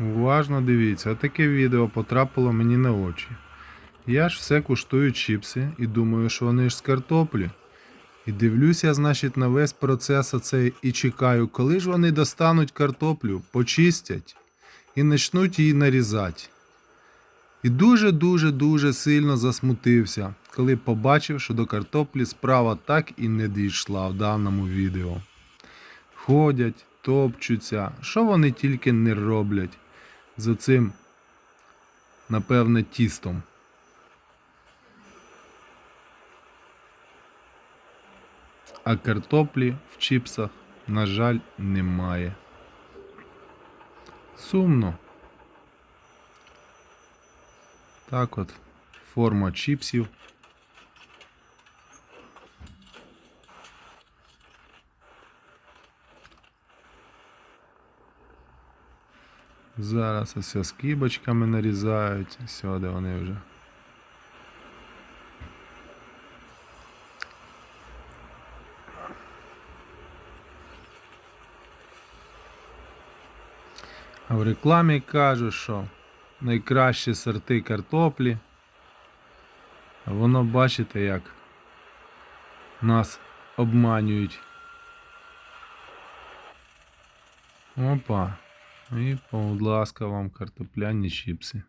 Уважно дивіться, отаке відео потрапило мені на очі. Я ж все куштую чіпси і думаю, що вони ж з картоплі. І дивлюся, значить, на весь процес оцей і чекаю, коли ж вони достануть картоплю, почистять і почнуть її нарізати. І дуже-дуже дуже сильно засмутився, коли побачив, що до картоплі справа так і не дійшла в даному відео. Ходять, топчуться, що вони тільки не роблять за цим, напевне, тістом. А картоплі в чіпсах, на жаль, немає. Сумно. Так от, форма чіпсів. Зараз ось скибочками нарізають. Де вони вже. А в рекламі кажуть, що найкращі сорти картоплі. Воно бачите, як нас обманюють. Опа. І, будь ласка, вам картопляні чіпси.